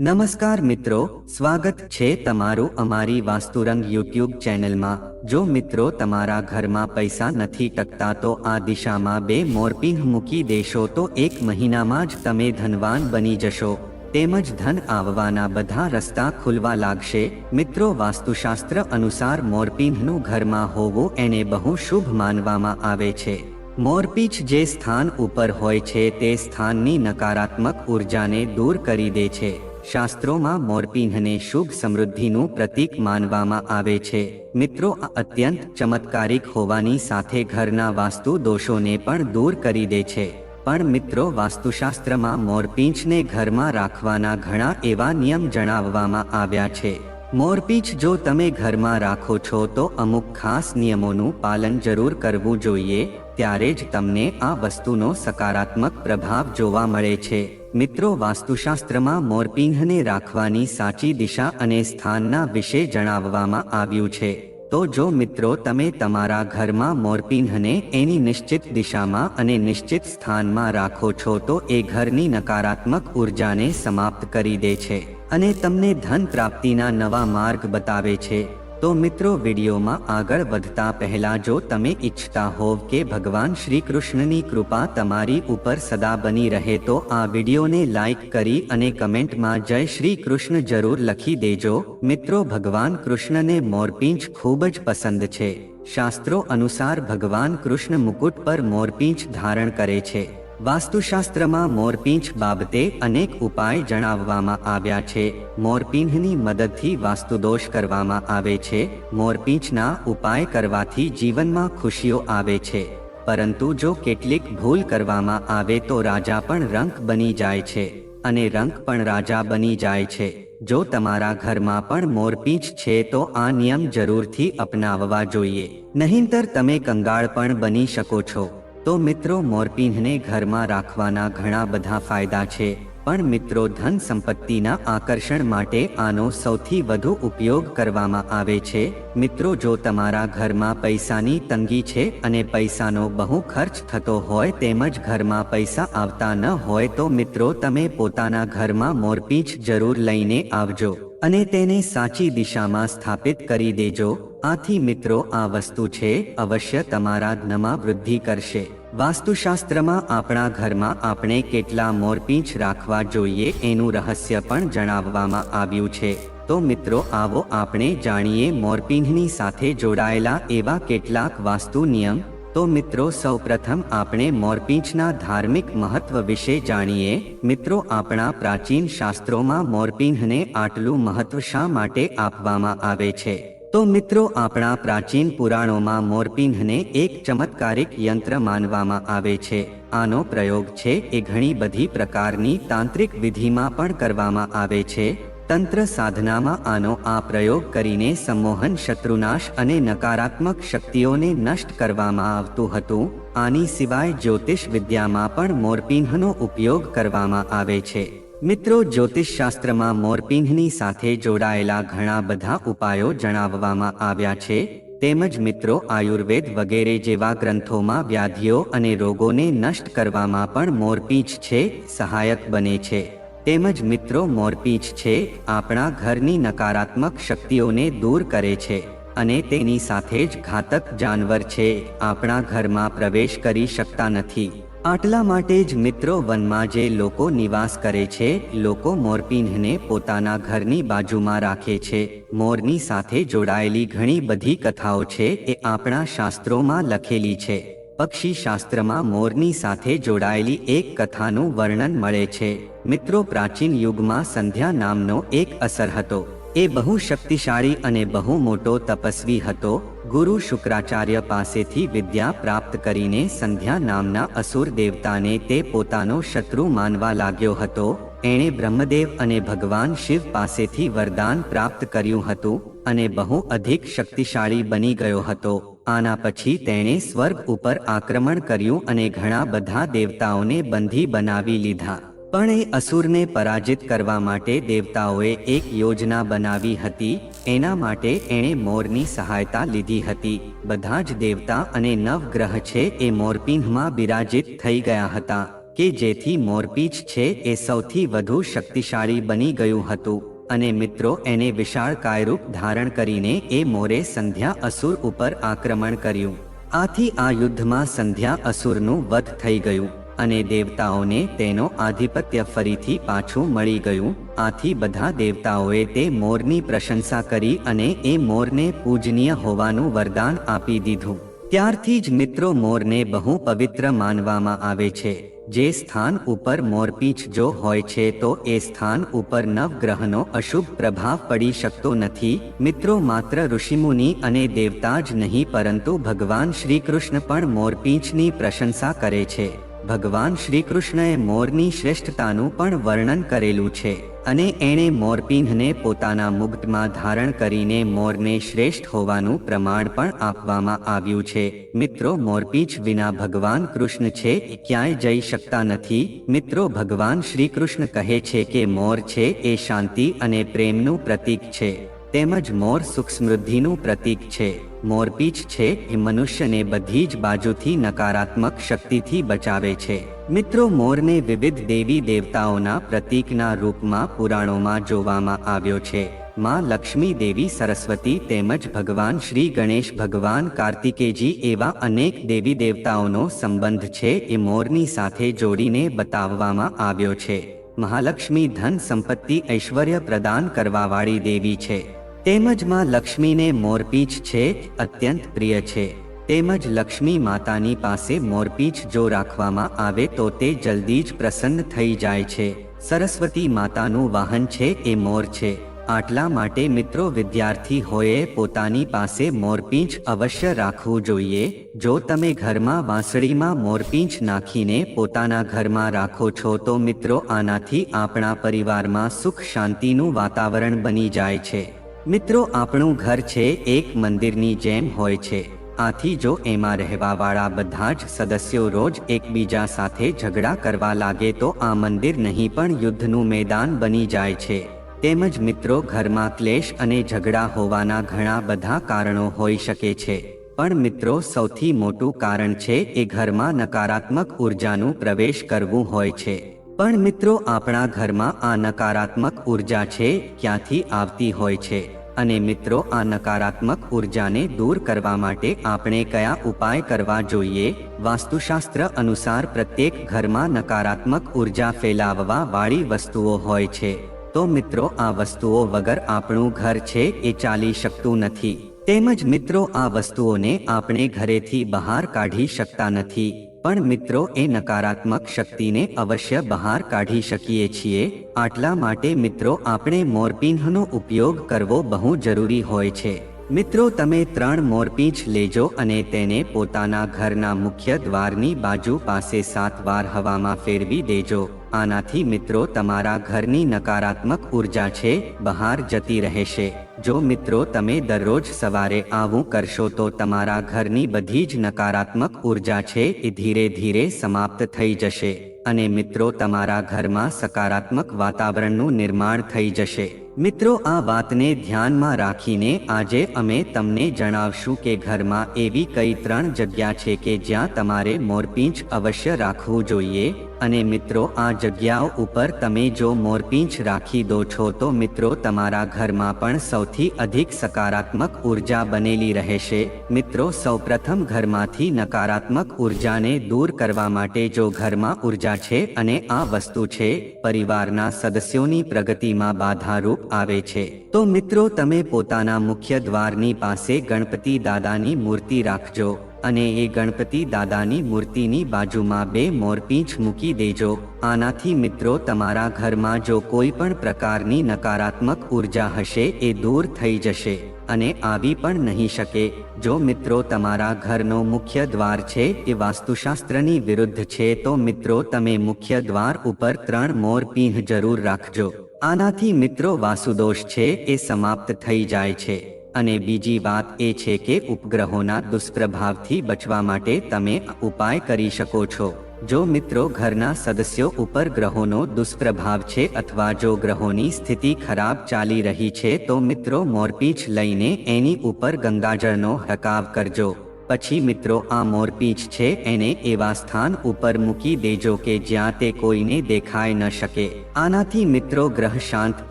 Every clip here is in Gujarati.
નમસ્કાર મિત્રો, સ્વાગત છે તમારું અમારી વાસ્તુરંગ યુટ્યુબ ચેનલમાં. જો મિત્રો તમારા ઘરમાં પૈસા નથી ટકતા તો આ દિશામાં બે મોરપીંહ મૂકી દેશો તો એક મહિનામાં જ તમે ધનવાન બની જશો. તેમજ ધન આવવાના બધા રસ્તા ખુલવા લાગશે. મિત્રો, વાસ્તુશાસ્ત્ર અનુસાર મોરપીંહનું ઘરમાં હોવું એને બહુ શુભ માનવામાં આવે છે. મોરપીંછ જે સ્થાન ઉપર હોય છે તે સ્થાનની નકારાત્મક ઉર્જાને દૂર કરી દે છે. શાસ્ત્રોમાં મોરપીંહને શુભ સમૃદ્ધિનું પ્રતીક માનવામાં આવે છે. મિત્રો અત્યંત ચમત્કારિક હોવાની સાથે ઘરના વાસ્તુ દોષોને પણ દૂર કરી દે છે. પણ મિત્રો, વાસ્તુશાસ્ત્રમાં મોરપીંછને ઘરમાં રાખવાના ઘણા એવા નિયમ જણાવવામાં આવ્યા છે. મોરપીંછ જો તમે ઘરમાં રાખો છો તો અમુક ખાસ નિયમોનું પાલન જરૂર કરવું જોઈએ, ત્યારે જ તમને આ વસ્તુનો સકારાત્મક પ્રભાવ જોવા મળે છે. મિત્રો, વાસ્તુશાસ્ત્રમાં મોરપિંહને રાખવાની સાચી દિશા અને સ્થાનના વિશે જણાવવામાં આવ્યું છે. તો જો મિત્રો, તમે તમારા ઘરમાં મોરપિંહને એની નિશ્ચિત દિશામાં અને નિશ્ચિત સ્થાનમાં રાખો છો, તો એ ઘરની નકારાત્મક ઉર્જાને સમાપ્ત કરી દે છે અને તમને ધન પ્રાપ્તિના નવા માર્ગ બતાવે છે. તો મિત્રો વિડીયોમાં આગળ વધતા પહેલા જો તમે ઈચ્છતા હોવ કે ભગવાન શ્રી કૃષ્ણની કૃપા તમારી ઉપર સદા બની રહે તો આ વિડીયોને લાઈક કરી અને કમેન્ટમાં જય શ્રી કૃષ્ણ જરૂર લખી દેજો. મિત્રો ભગવાન કૃષ્ણને મોરપીંચ ખૂબ જ પસંદ છે. શાસ્ત્રો અનુસાર ભગવાન કૃષ્ણ મુકુટ પર મોરપીંચ ધારણ કરે છે. વાસ્તુશાસ્ત્રમાં મોરપીંછ બાબતે અનેક ઉપાય જણાવવામાં આવ્યા છે. મોરપીંછની મદદથી વાસ્તુદોષ કરવામાં આવે છે. મોરપીંછના ઉપાય કરવાથી જીવનમાં ખુશીઓ આવે છે. પરંતુ જો કેટલીક ભૂલ કરવામાં આવે તો રાજા પણ રંક બની જાય છે. અને રંક પણ રાજા બની જાય છે. જો તમારા ઘરમાં પણ મોરપીંછ છે તો આ નિયમ જરૂરથી અપનાવવા જોઈએ. નહીંતર તમે કંગાળ પણ બની શકો છો. તો મિત્રો, મોરપીંહને ઘરમાં રાખવાના ઘણા બધા ફાયદા છે. પણ મિત્રો, ધન સંપત્તિના આકર્ષણ માટે આનો સૌથી વધુ ઉપયોગ કરવામાં આવે છે. મિત્રો, જો તમારા ઘરમાં પૈસાની તંગી છે અને પૈસાનો બહુ ખર્ચ થતો હોય તેમજ ઘરમાં પૈસા આવતા ન હોય તો મિત્રો, તમે પોતાના ઘરમાં મોરપીંછ જરૂર લઈને આવજો. અને તેને સાચી દિશામાં સ્થાપિત કરી દેજો. આથી મિત્રો, આ વસ્તુ છે, અવશ્ય તમારા જ્ઞમાં વૃદ્ધિ કરશે. વાસ્તુશાસ્ત્રમાં આપણા ઘરમાં આપણે કેટલા મોરપીંછ રાખવા જોઈએ એનું રહસ્ય પણ જણાવવામાં આવ્યું છે. તો મિત્રો, આવો આપણે જાણીએ મોરપીંછની સાથે જોડાયેલા એવા કેટલાક વાસ્તુ નિયમ તો મિત્રો સૌપ્રથમ આપણે મોરપીંછના ધાર્મિક મહત્વ વિશે જાણીએ. મિત્રો આપણા પ્રાચીન શાસ્ત્રોમાં મોરપીંહને આટલું મહત્વ શા માટે આપવામાં આવે છે? તો મિત્રો આપણા પ્રાચીન પુરાણોમાં મોરપીંહને એક ચમત્કારિક યંત્ર માનવામાં આવે છે. આનો પ્રયોગ છે એ ઘણી બધી પ્રકારની તાંત્રિક વિધિમાં પણ કરવામાં આવે છે. તંત્ર સાધનામાં આનો આ પ્રયોગ કરીને સંમોહન શત્રુનાશ અને નકારાત્મક શક્તિઓને નષ્ટ કરવામાં આવતું હતું. આની સિવાય જ્યોતિષ વિદ્યામાં પણ મોરપિંહનો ઉપયોગ કરવામાં આવે છે. મિત્રો જ્યોતિષશાસ્ત્રમાં મોરપિંહની સાથે જોડાયેલા ઘણા બધા ઉપાયો જણાવવામાં આવ્યા છે. તેમજ મિત્રો, આયુર્વેદ વગેરે જેવા ગ્રંથોમાં વ્યાધિઓ અને રોગોને નષ્ટ કરવામાં પણ મોરપીંછ છે, સહાયક બને છે. તેમજ મિત્રો મોરપીંછ છે, આપણા ઘરની નકારાત્મક શક્તિઓને દૂર કરે છે અને તેની સાથે જ ઘાતક જાનવર છે, આપણા ઘરમાં પ્રવેશ કરી શકતા નથી. આટલા માટે જ મિત્રો વનમાં જે લોકો નિવાસ કરે છે, લોકો મોરપીંહને પોતાના ઘરની બાજુમાં રાખે છે. મોરની સાથે જોડાયેલી ઘણી બધી કથાઓ છે, એ આપણા શાસ્ત્રોમાં લખેલી છે. પક્ષી શાસ્ત્રમાં મોરની સાથે જોડાયેલી એક કથાનું વર્ણન મળે છે. મિત્રો, પ્રાચીન યુગમાં સંધ્યા નામનો એક અસર હતો. એ બહુ શક્તિશાળી અને બહુ મોટો તપસ્વી હતો. ગુરુ શુક્રાચાર્ય પાસેથી વિદ્યા પ્રાપ્ત કરીને સંધ્યા નામના અસુર દેવતાને તે પોતાનો શત્રુ માનવા લાગ્યો હતો. એણે બ્રહ્મદેવ અને ભગવાન શિવ પાસેથી વરદાન પ્રાપ્ત કર્યું હતું અને બહુ અધિક શક્તિશાળી બની ગયો હતો. આના પછી તેણે સ્વર્ગ ઉપર આક્રમણ કર્યું અને ઘણા બધા દેવતાઓને બંધી બનાવી લીધા. પણ એ અસુરને પરાજિત કરવા માટે દેવતાઓએ એક યોજના બનાવી હતી, એના માટે એણે મોરની સહાયતા લીધી હતી. બધા જ દેવતા અને નવગ્રહ છે એ મોરપિંહમાં બિરાજિત થઈ ગયા હતા, કે જેથી મોરપીંછ છે એ સૌથી વધુ શક્તિશાળી બની ગયું હતું. અને મિત્રો, એને વિશાળ કાયરૂપ ધારણ કરીને એ મોરે સંધ્યા અસુર ઉપર આક્રમણ કર્યું. આથી આ યુદ્ધમાં સંધ્યા અસુરનું વધ થઈ ગયું અને દેવતાઓને તેનો આધિપત્ય ફરીથી પાછું મળી ગયું. આથી બધા દેવતાઓએ તે મોરની પ્રશંસા કરી અને એ મોરને પૂજનીય હોવાનું વરદાન આપી દીધું. ત્યારથી જ મિત્રો, મોરને બહુ પવિત્ર માનવામાં આવે છે. જે સ્થાન ઉપર મોરપીંછ જો હોય છે તો એ સ્થાન ઉપર નવગ્રહનો અશુભ પ્રભાવ પડી શકતો નથી. મિત્રો માત્ર ઋષિમુનિ અને દેવતા જ નહીં, પરંતુ ભગવાન શ્રી કૃષ્ણ પણ મોરપીંછની પ્રશંસા કરે છે. ભગવાન શ્રીકૃષ્ણએ મોરની શ્રેષ્ઠતાનું પણ વર્ણન કરેલું છે અને એણે મોરપિંહને પોતાના મુગ્ધમાં ધારણ કરીને મોરને શ્રેષ્ઠ હોવાનું પ્રમાણ પણ આપવામાં આવ્યું છે. મિત્રો મોરપીંછ વિના ભગવાન કૃષ્ણ છે ક્યાંય જઈ શકતા નથી. મિત્રો, ભગવાન શ્રીકૃષ્ણ કહે છે કે મોર છે એ શાંતિ અને પ્રેમનું પ્રતીક છે. તેમજ મોર સુખ સમૃદ્ધિનું પ્રતીક છે. મોરપીંછ છે એ મનુષ્યને બધી જ બાજુથી નકારાત્મક શક્તિથી બચાવે છે. મિત્રો, મોરને વિવિધ દેવી દેવતાઓના પ્રતીકના રૂપમાં પુરાણોમાં જોવામાં આવ્યો છે. માં લક્ષ્મી દેવી સરસ્વતી તેમજ ભગવાન શ્રી ગણેશ ભગવાન કાર્તિકેયજી એવા અનેક દેવી દેવતાઓનો સંબંધ છે એ મોરની સાથે જોડીને બતાવવામાં આવ્યો છે. મહાલક્ષ્મી ધન સંપત્તિ ઐશ્વર્ય પ્રદાન કરવાવાળી દેવી છે. તેમજમાં લક્ષ્મીને મોરપીંછ છે, અત્યંત પ્રિય છે. તેમજ લક્ષ્મી માતાની પાસે મોરપીંછ જો રાખવામાં આવે તો તે જલ્દી જ પ્રસન્ન થઈ જાય છે. સરસ્વતી માતાનું વાહન છે એ મોર છે. આટલા માટે મિત્રો વિદ્યાર્થી હોય પોતાની પાસે મોરપીંછ અવશ્ય રાખવું જોઈએ. જો તમે ઘરમાં વાંસળીમાં મોરપીંછ નાખીને પોતાના ઘરમાં રાખો છો તો મિત્રો આનાથી આપણા પરિવારમાં સુખ શાંતિનું વાતાવરણ બની જાય છે. મિત્રો, આપણું ઘર છે એક મંદિરની જેમ હોય છે. આથી જો એમાં રહેવાવાળા બધા જ સદસ્યો રોજ એકબીજા સાથે ઝઘડા કરવા લાગે તો આ મંદિર નહીં પણ યુદ્ધનું મેદાન બની જાય છે. તેમજ મિત્રો, ઘરમાં ક્લેશ અને ઝઘડા હોવાના ઘણા બધા કારણો હોઈ શકે છે. પણ મિત્રો, સૌથી મોટું કારણ છે એ ઘરમાં નકારાત્મક ઉર્જાનું પ્રવેશ કરવું હોય છે. પણ મિત્રો, આપણા ઘરમાં આ નકારાત્મક ઊર્જા છે, ક્યાંથી આવતી હોય છે? અને મિત્રો, આ નકારાત્મક ઉર્જાને દૂર કરવા માટે આપણે કયા ઉપાય કરવા જોઈએ? વાસ્તુશાસ્ત્ર અનુસાર પ્રત્યેક ઘરમાં નકારાત્મક ઊર્જા ફેલાવવા વાળી વસ્તુઓ હોય છે. તો મિત્રો, આ વસ્તુઓ વગર આપણું ઘર છે એ ચાલી શકતું નથી. તેમજ મિત્રો, આ વસ્તુઓને આપણે ઘરેથી બહાર કાઢી શકતા નથી. પણ મિત્રો, એ નકારાત્મક શક્તિને અવશ્ય બહાર કાઢી શકીએ છીએ. આટલા માટે મિત્રો, આપણે મોરપીંહનો ઉપયોગ કરવો બહુ જરૂરી હોય છે. મિત્રો, તમે ત્રણ મોરપીંછ લેજો અને તેને પોતાના ઘરના મુખ્ય દ્વારની બાજુ પાસે સાત વાર હવામાં ફેરવી દેજો. આનાથી મિત્રો તમારા ઘરની નકારાત્મક ઊર્જા છે, બહાર જતી રહેશે. જો મિત્રો તમે દરરોજ સવારે આવું કરશો તો તમારા ઘરની બધી જ નકારાત્મક ઊર્જા છે એ ધીરે ધીરે સમાપ્ત થઈ જશે અને મિત્રો તમારા ઘરમાં સકારાત્મક વાતાવરણનું નિર્માણ થઈ જશે. મિત્રો આ વાતને ધ્યાનમાં રાખીને આજે અમે તમને જણાવશું કે ઘરમાં એવી કઈ ત્રણ જગ્યા છે કે જ્યાં તમારે મોરપીંછ અવશ્ય રાખવું જોઈએ. અને મિત્રો, આ જગ્યાઓ ઉપર તમે જો મોરપીંછ રાખી દો છો, તો મિત્રો, તમારા ઘરમાં પણ સૌથી અધિક સકારાત્મક ઊર્જા બનેલી રહેશે. મિત્રો, સૌપ્રથમ ઘરમાંથી નકારાત્મક ઉર્જાને દૂર કરવા માટે જો ઘરમાં ઊર્જા છે અને આ વસ્તુ છે, પરિવારના સદસ્યોની પ્રગતિમાં બાધારૂપ આવે છે. તો મિત્રો, તમે પોતાના મુખ્ય દ્વારની પાસે ગણપતિ દાદાની મૂર્તિ રાખજો. અને એ ગણપતિ દાદાની મૂર્તિની બાજુમાં બે મોરપીંછ મૂકી દેજો. આનાથી મિત્રો તમારા ઘરમાં જો કોઈ પણ પ્રકારની નકારાત્મક ઊર્જા હશે, એ દૂર થઈ જશે અને આવી પણ નહીં શકે. જો મિત્રો તમારા ઘરનો મુખ્ય દ્વાર છે, એ વાસ્તુશાસ્ત્રની વિરુદ્ધ છે, તો મિત્રો તમે મુખ્ય દ્વાર ઉપર ત્રણ મોર પીંહ જરૂર રાખજો. આનાથી મિત્રો વાસુદોષ છે, એ સમાપ્ત થઈ જાય છે. અને બીજી વાત એ છે કે ઉપગ્રહોના દુષ્પ્રભાવથી બચવા માટે તમે ઉપાય કરી શકો છો. જો મિત્રો ઘરના સદસ્યો ઉપર ગ્રહોનો દુષ્પ્રભાવ છે અથવા જો ગ્રહોની સ્થિતિ ખરાબ ચાલી રહી છે તો મિત્રો મોરપીછ લઈને એની ઉપર ગંગાજળનો હકાવ કરજો. પછી મિત્રો આ મોરપીંછ છે એને એવા સ્થાન ઉપર મૂકી દેજો કે જ્યાં તે કોઈને દેખાઈ ન શકે. આનાથી મિત્રો ગ્રહ શાંત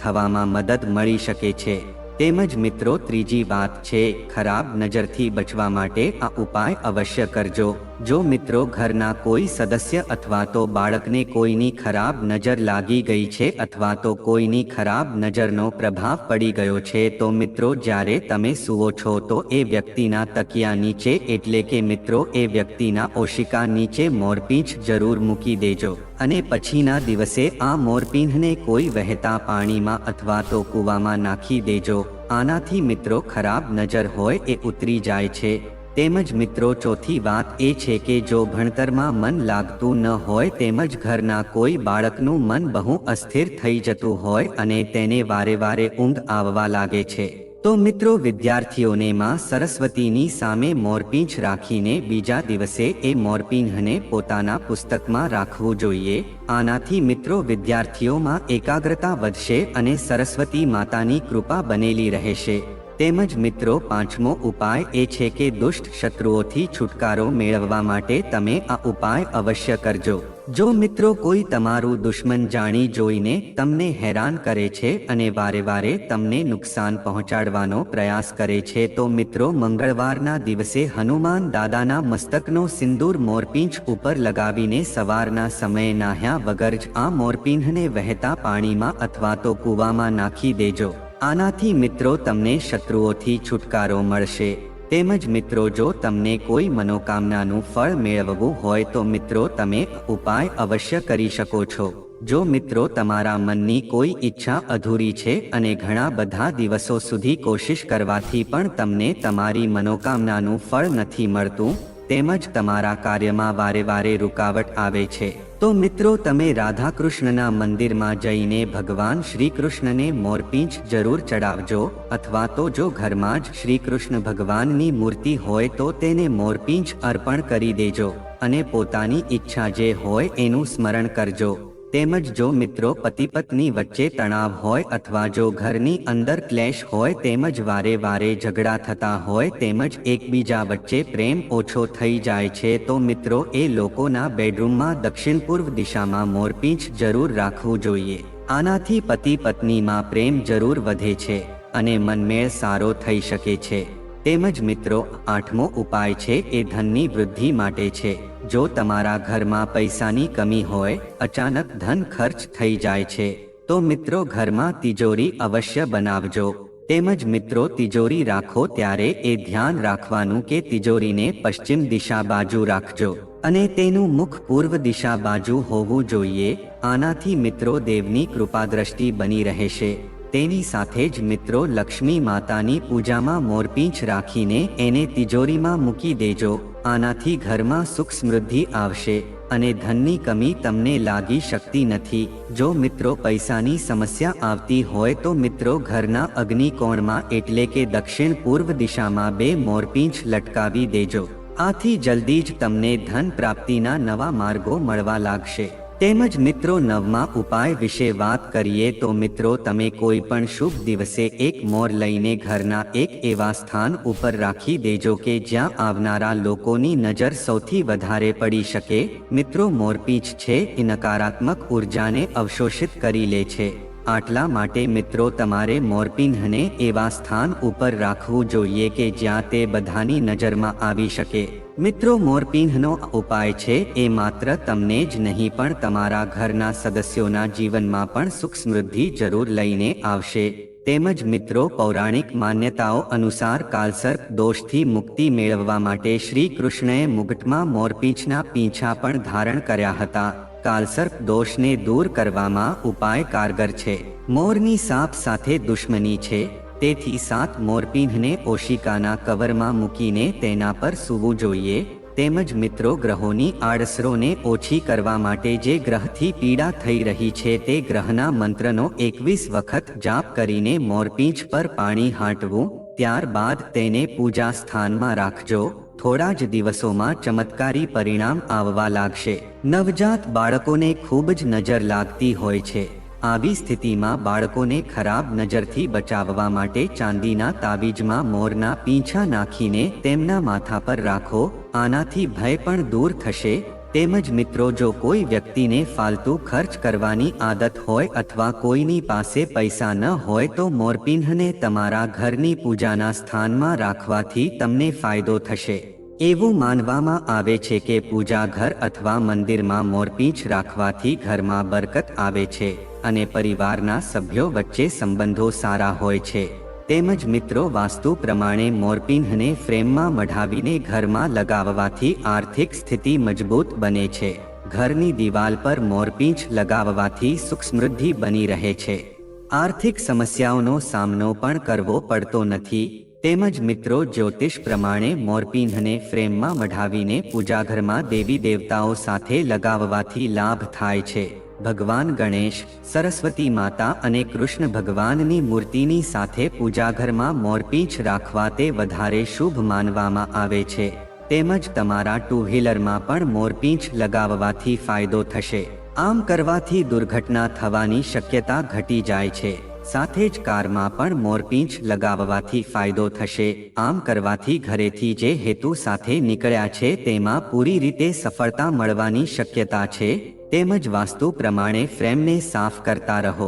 થવામાં મદદ મળી શકે છે. તેમજ મિત્રો ત્રીજી વાત છે ખરાબ નજરથી બચવા માટે આ ઉપાય અવશ્ય કરજો. જો મિત્રો ઘરના કોઈ સદસ્ય અથવા તો બાળકને કોઈની ખરાબ નજર લાગી ગઈ છે અથવા તો કોઈની ખરાબ નજરનો પ્રભાવ પડી ગયો છે, તો મિત્રો જ્યારે તમે સૂવો છો, તો એ વ્યક્તિના તકિયા નીચે એટલે કે મિત્રો એ વ્યક્તિના ઓશિકા નીચે મોરપીંછ જરૂર મૂકી દેજો. અને પછીના દિવસે આ મોરપીંહને કોઈ વહેતા પાણીમાં અથવા તો કૂવામાં નાખી દેજો. આનાથી મિત્રો ખરાબ નજર હોય એ ઉતરી જાય છે. તેમજ મિત્રો, ચોથી વાત એ છે કે જો ભણતરમાં મન લાગતું ન હોય તેમજ ઘરના કોઈ બાળકનું મન બહુ અસ્થિર થઈ જતું હોય અને તેને વારે વારે ઊંઘ આવવા લાગે છે, તો મિત્રો, વિદ્યાર્થીઓને માં સરસ્વતીની સામે મોરપીંછ રાખીને બીજા દિવસે એ મોરપીંહને પોતાના પુસ્તકમાં રાખવું જોઈએ. આનાથી મિત્રો, વિદ્યાર્થીઓમાં એકાગ્રતા વધશે અને સરસ્વતી માતાની કૃપા બનેલી રહેશે. તેમજ મિત્રો, પાંચમો ઉપાય એ છે કે દુષ્ટ શત્રુઓથી છુટકારો મેળવવા માટે તમે આ ઉપાય અવશ્ય કરજો. જો મિત્રો કોઈ તમારું દુશ્મન જાણી જોઈને તમને હેરાન કરે છે અને વારે વારે તમને નુકસાન પહોંચાડવાનો પ્રયાસ કરે છે, તો મિત્રો, મંગળવારના દિવસે હનુમાન દાદાના મસ્તકનો સિંદૂર મોરપીંછ ઉપર લગાવીને સવારના સમયે નાહ્યા વગર જ આ મોરપીંહને વહેતા પાણીમાં અથવા તો કૂવામાં નાખી દેજો. આનાથી મિત્રો તમને શત્રુઓથી છુટકારો મળશે. તેમજ મિત્રો જો તમને કોઈ મનોકામનાનું ફળ મેળવવું હોય તો મિત્રો તમે ઉપાય અવશ્ય કરી શકો છો. જો મિત્રો તમારા મનની કોઈ ઈચ્છા અધૂરી છે અને ઘણા બધા દિવસો સુધી કોશિશ કરવાથી પણ તમને તમારી મનોકામનાનું ફળ નથી મળતું તેમજ તમારા કાર્યમાં વારે વારે રૂકાવટ આવે છે. તો મિત્રો, તમે રાધાકૃષ્ણના મંદિરમાં જઈને ભગવાન શ્રી કૃષ્ણને મોરપીંછ જરૂર ચડાવજો, અથવા તો જો ઘરમાં જ શ્રી કૃષ્ણ ભગવાનની મૂર્તિ હોય તો તેને મોરપીંછ અર્પણ કરી દેજો, અને પોતાની ઈચ્છા જે હોય એનું સ્મરણ કરજો. તેમજ જો મિત્રો પતિ પત્ની વચ્ચે તણાવ હોય અથવા જો ઘરની અંદર ક્લેશ હોય તેમજ વારે વારે ઝઘડા થતા હોય તેમજ એકબીજા વચ્ચે પ્રેમ ઓછો થઈ જાય છે તો મિત્રો એ લોકોના બેડરૂમમાં દક્ષિણ પૂર્વ દિશામાં મોરપીંછ જરૂર રાખવું જોઈએ. આનાથી પતિ પત્નીમાં પ્રેમ જરૂર વધે છે અને મનમેળ સારો થઈ શકે છે. તેમજ મિત્રો, આઠમો ઉપાય છે એ ધનની વૃદ્ધિ માટે છે. જો તમારા ઘરમાં પૈસાની કમી હોય, અચાનક ધન ખર્ચ થઈ જાય છે. તો મિત્રો, ઘરમાં તિજોરી અવશ્ય બનાવજો. તેમજ મિત્રો, તિજોરી રાખો ત્યારે એ ધ્યાન રાખવાનું કે તિજોરીને પશ્ચિમ દિશા બાજુ રાખજો. અને તેનું મુખ પૂર્વ દિશા બાજુ હોવું જોઈએ. આનાથી મિત્રો, દેવની કૃપા દ્રષ્ટિ બની રહેશે. તેની સાથે જ મિત્રો લક્ષ્મી માતાની પૂજામાં મોરપીંછ રાખીને એને તિજોરીમાં મૂકી દેજો. આનાથી ઘરમાં સુખ સમૃદ્ધિ આવશે અને ધનની કમી તમને લાગી શકતી નથી. જો મિત્રો પૈસાની સમસ્યા આવતી હોય તો મિત્રો ઘરના અગ્નિકોણમાં એટલે કે દક્ષિણ પૂર્વ દિશામાં બે મોરપીંછ લટકાવી દેજો. આથી જલ્દી જ તમને ધન પ્રાપ્તિના નવા માર્ગો મળવા લાગશે. તેમજ મિત્રો, નવમા ઉપાય વિશે વાત કરીએ તો મિત્રો, તમે કોઈ પણ શુભ દિવસે એક મોર લઈને ઘરના એક એવા સ્થાન ઉપર રાખી દેજો કે જ્યાં આવનારા લોકોની નજર સૌથી વધારે પડી શકે. મિત્રો મોરપીંછ છે એ નકારાત્મક ઉર્જાને અવશોષિત કરી લે છે. આટલા માટે મિત્રો તમારે મોરપિંહને એવા સ્થાન ઉપર રાખવું જોઈએ કે જ્યાં તે બધાની નજરમાં આવી શકે. મિત્રો મોરપિંહનો ઉપાય છે એ માત્ર તમને જ નહીં પણ તમારા ઘરના સદસ્યોના જીવનમાં પણ સુખ સમૃદ્ધિ જરૂર લઈને આવશે. તેમજ મિત્રો પૌરાણિક માન્યતાઓ અનુસાર કાલસર્પ દોષથી મુક્તિ મેળવવા માટે શ્રી કૃષ્ણએ મુગટમાં મોરપીંછના પીંછા પણ ધારણ કર્યા હતા. કાલસર્પ દોષને દૂર કરવામાં ઉપાય કારગર છે. મોરની સાપ સાથે દુશ્મની છે, તેથી સાત મોરપીંહને ઓશિકાના કવરમાં મૂકીને તેના પર સૂવું જોઈએ. તેમજ મિત્રો ગ્રહોની આડસરોને ઓછી કરવા માટે જે ગ્રહથી પીડા થઈ રહી છે તે ગ્રહના મંત્રનો એકવીસ વખત જાપ કરીને મોરપીંછ પર પાણી હાંટવું, ત્યારબાદ તેને પૂજા સ્થાનમાં રાખજો. થોડા જ દિવસોમાં ચમત્કારી પરિણામ આવવા લાગશે. નવજાત બાળકોને ખૂબ જ નજર લાગતી હોય છે. આવી સ્થિતિમાં બાળકોને ખરાબ નજરથી બચાવવા માટે ચાંદીના તાવીજમાં મોરના પીંછા નાખીને તેમના માથા પર રાખો. આનાથી ભય પણ દૂર થશે. તેમજ મિત્રો, જો કોઈ વ્યક્તિને ફાલતુ ખર્ચ કરવાની આદત હોય અથવા કોઈની પાસે પૈસા ન હોય, તો મોરપિંહને તમારા ઘરની પૂજાના સ્થાનમાં રાખવાથી તમને ફાયદો થશે. એવું માનવામાં આવે છે કે પૂજા ઘર અથવા મંદિરમાં મોરપીંછ રાખવાથી ઘરમાં બરકત આવે છે અને પરિવારના સભ્યો વચ્ચે સંબંધો સારા હોય છે. તેમજ મિત્રો વાસ્તુ પ્રમાણે મોરપિંહને ફ્રેમમાં મઢાવીને ઘરમાં લગાવવાથી આર્થિક સ્થિતિ મજબૂત બને છે. ઘરની દિવાલ પર મોરપીંછ લગાવવાથી સુખ સમૃદ્ધિ બની રહે છે. આર્થિક સમસ્યાઓનો સામનો પણ કરવો પડતો નથી. તેમજ મિત્રો જ્યોતિષ પ્રમાણે મોરપિંહને ફ્રેમમાં મઢાવીને પૂજાઘરમાં દેવી દેવતાઓ સાથે લગાવવાથી લાભ થાય છે. ભગવાન ગણેશ, સરસ્વતી માતા અને કૃષ્ણ ભગવાનની મૂર્તિની સાથે પૂજાઘરમાં મોરપીંછ રાખવા તે વધારે શુભ માનવામાં આવે છે. તેમજ તમારા ટુ વ્હીલરમાં પણ મોરપીંછ લગાવવાથી ફાયદો થશે. આમ કરવાથી દુર્ઘટના થવાની શક્યતા ઘટી જાય છે. સાથે જ કારમાં પણ મોરપીંછ લગાવવાથી ફાયદો થશે. આમ કરવાથી ઘરેથી જે હેતુ સાથે નીકળ્યા છે તેમાં પૂરી રીતે સફળતા મળવાની શક્યતા છે. તેમજ વાસ્તુ પ્રમાણે ફ્રેમને સાફ કરતા રહો.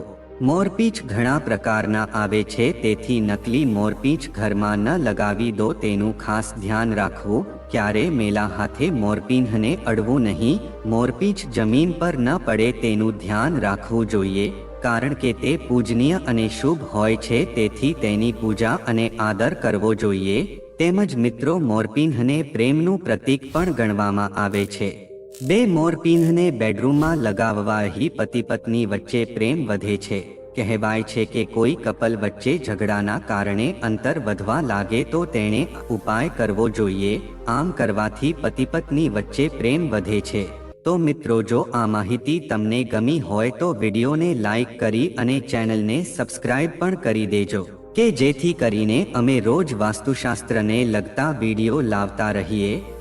મોરપીંછ ઘણા પ્રકારના આવે છે, તેથી નકલી મોરપીંછ ઘરમાં ન લગાવી દો. તેનું ખાસ ધ્યાન રાખવું, ક્યારે મેલા હાથે મોરપીંહને અડવું નહીં. મોરપીંછ જમીન પર ન પડે તેનું ધ્યાન રાખવું જોઈએ, કારણ કે તે પૂજનીય અને શુભ હોય છે, તેથી તેની પૂજા અને આદર કરવો જોઈએ. તેમજ મિત્રો, મોરપીંહને પ્રેમનું પ્રતીક પણ ગણવામાં આવે છે. બે મોરપિંહને બેડરૂમમાં લગાવવાથી પતિ પત્ની વચ્ચે પ્રેમ વધે છે. કહેવાય છે કે કોઈ કપલ વચ્ચે ઝઘડાના કારણે અંતર વધવા લાગે તો તેણે ઉપાય કરવો જોઈએ. આમ કરવાથી પતિ પત્ની વચ્ચે પ્રેમ વધે છે. તો મિત્રો જો આ માહિતી તમને ગમી હોય તો વિડીયોને લાઈક કરી અને ચેનલને સબસ્ક્રાઇબ પણ કરી દેજો, કે જેથી કરીને અમે રોજ વાસ્તુશાસ્ત્રને લગતા વીડિયો લાવતા રહીએ.